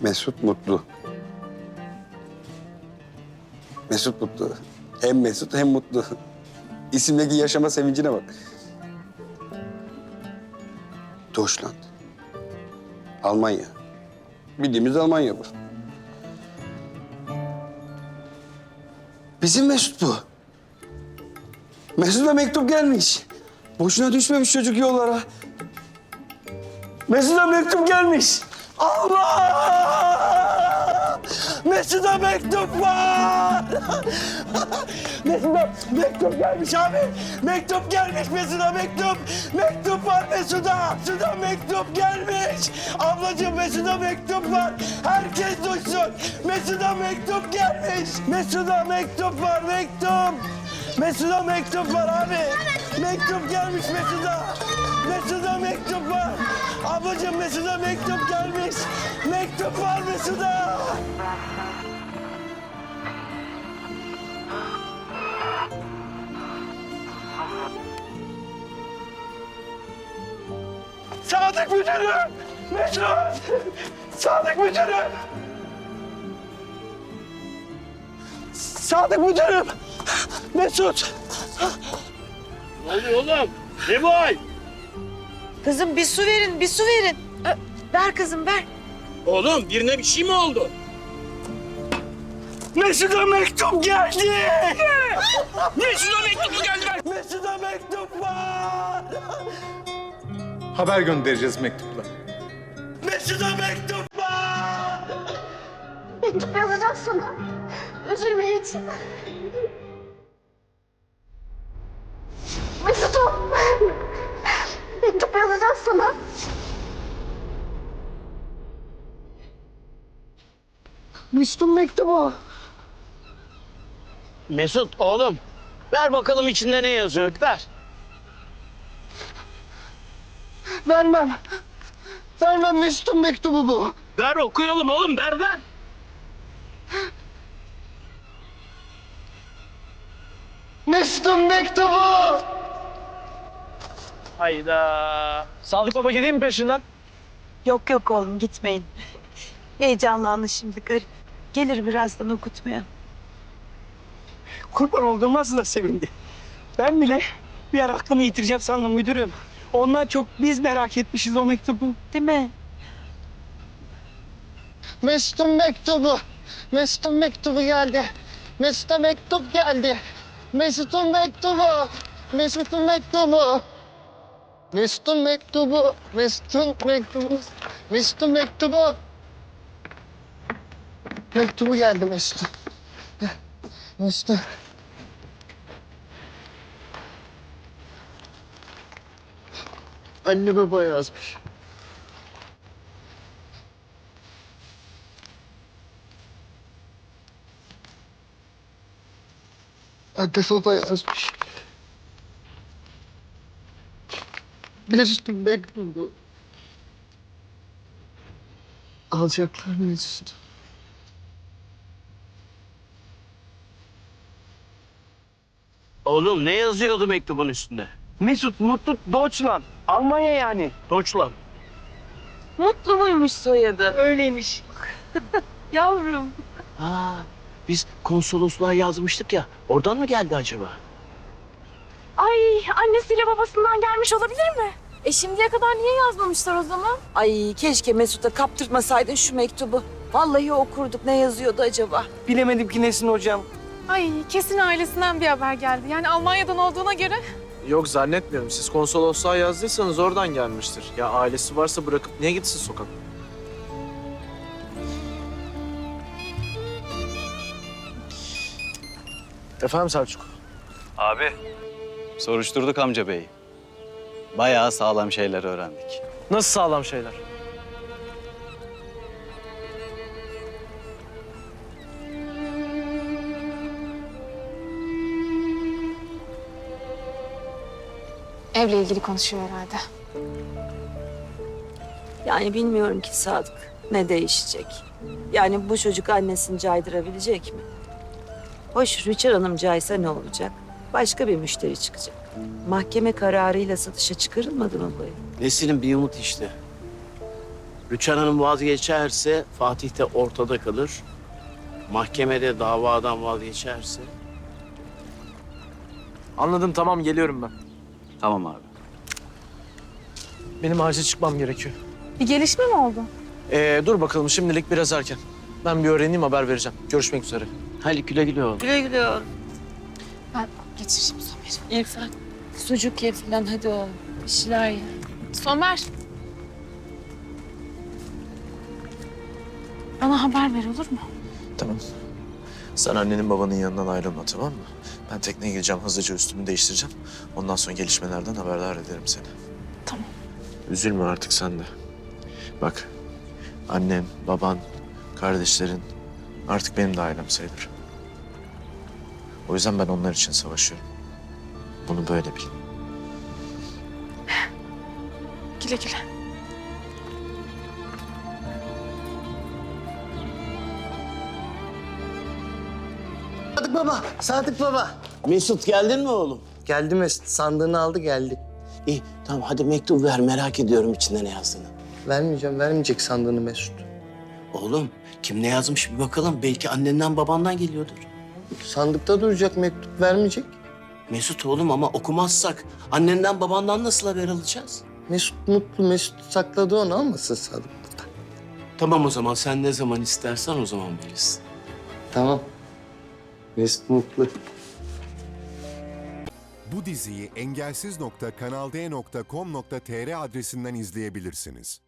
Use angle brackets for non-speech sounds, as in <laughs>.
Mesut Mutlu. Mesut Mutlu. Hem Mesut hem Mutlu. İsimdeki yaşama sevincine bak. Deutschland. Almanya. Bildiğimiz Almanya bu. Bizim Mesut bu. Mesut'a mektup gelmiş. Boşuna düşmemiş çocuk yollara. Mesut'a mektup gelmiş. Allah! Mesut'a mektup var. Mesut'a mektup gelmiş abi. Mektup gelmiş Mesut'a mektup. Mektup var Mesut'a. Mesut'a mektup gelmiş. Ablacığım Mesut'a mektup var. Herkes duysun. Mesut'a mektup gelmiş. Mesut'a mektup var mektup. Mesut'a mektup var abi. Mektup gelmiş Mesut'a. Mesut'a mektup var. Ablacığım Mesut'a mektup gelmiş. Mektup var Mesut'a. Sadık müdürüm. Mesut. Sadık müdürüm. Sadık müdürüm. Mesut. Ne oluyor oğlum? Ne bu? Kızım bir su verin, bir su verin. Ö, ver kızım ver. Oğlum birine bir şey mi oldu? Mesut'a mektup geldi. <laughs> Mesut'a mektup geldi? Mesut'a mektup var. Haber göndereceğiz mektupla. Mesut'a mektup var. Mektup yazacağız sana. Üzülme hiç. Mesut'un mektubu. Mesut oğlum ver bakalım içinde ne yazıyor ver. Vermem. Vermem Mesut'un mektubu bu. Ver okuyalım oğlum ver ver. Mesut'un mektubu. Hayda. Sadık Baba gideyim mi peşinden? Yok yok oğlum gitmeyin. Heyecanlandı şimdi garip. Gelir birazdan okutmaya. Kurban olduğum nasıl da sevindi. Ben bile bir ara aklımı yitireceğim sandım müdürüm. Onlar çok biz merak etmişiz o mektubu. Değil mi? Mesut'un mektubu. Mesut'un mektubu geldi. Mesut'a mektup geldi. Mesut'un mektubu. Mesut'un mektubu. Mesut'un mektubu. Mesut'un mektubu. Mesut'un mektubu. Mektubu geldi Mesut'un. Mesut'un. Anne baba yazmış. Anne baba yazmış. Mesut'un mektubu. Alacaklar Mesut'u. Oğlum ne yazıyordu mektubun üstünde? Mesut Mutlu Deutschland. Almanya yani. Doçlan. Mutlu muymuş soyadı? Öyleymiş. <laughs> Yavrum. Ha, biz konsolosluğa yazmıştık ya. Oradan mı geldi acaba? Ay annesiyle babasından gelmiş olabilir mi? E şimdiye kadar niye yazmamışlar o zaman? Ay keşke Mesut'a kaptırmasaydın şu mektubu. Vallahi okurduk ne yazıyordu acaba? Bilemedim ki Nesin hocam. Ay kesin ailesinden bir haber geldi. Yani Almanya'dan olduğuna göre. Yok zannetmiyorum. Siz konsolosluğa yazdıysanız oradan gelmiştir. Ya ailesi varsa bırakıp niye gitsin sokak? Efendim Selçuk? Abi, soruşturduk amca beyi. Bayağı sağlam şeyler öğrendik. Nasıl sağlam şeyler? Evle ilgili konuşuyor herhalde. Yani bilmiyorum ki Sadık ne değişecek. Yani bu çocuk annesini caydırabilecek mi? Hoş Rüçer Hanım caysa ne olacak? Başka bir müşteri çıkacak. Mahkeme kararıyla satışa çıkarılmadı mı bu ev? Nesin'in bir umut işte. Rüçhan Hanım vazgeçerse Fatih de ortada kalır. Mahkemede davadan vazgeçerse Anladım tamam geliyorum ben. Tamam abi. Benim acil çıkmam gerekiyor. Bir gelişme mi oldu? Ee, dur bakalım şimdilik biraz erken. Ben bir öğreneyim haber vereceğim. Görüşmek üzere. hadi güle güle oğlum. Güle güle oğlum. Ben geçireyim Somer'i. İrfan sucuk ye falan hadi oğlum. Bir şeyler ye. Somer. Bana haber ver olur mu? Tamam. Sen annenin babanın yanından ayrılma tamam mı? Ben tekneye gideceğim hızlıca üstümü değiştireceğim. Ondan sonra gelişmelerden haberdar ederim seni. Tamam. Üzülme artık sen de. Bak annen, baban, kardeşlerin artık benim de ailem sayılır. O yüzden ben onlar için savaşıyorum. Bunu böyle bil. Güle güle. Sadık baba, Sadık baba. Mesut geldin mi oğlum? Geldi Mesut, sandığını aldı geldi. İyi tamam hadi mektup ver merak ediyorum içinde ne yazdığını. Vermeyeceğim, vermeyecek sandığını Mesut. Oğlum kim ne yazmış bir bakalım. Belki annenden babandan geliyordur. Sandıkta duracak mektup, vermeyecek. Mesut oğlum ama okumazsak annenden babandan nasıl haber alacağız? Mesut mutlu, Mesut sakladı onu almasın Sadık. Tamam o zaman sen ne zaman istersen o zaman verirsin. Tamam. Mesut mutlu. Bu diziyi engelsiz.kanalde.com.tr adresinden izleyebilirsiniz.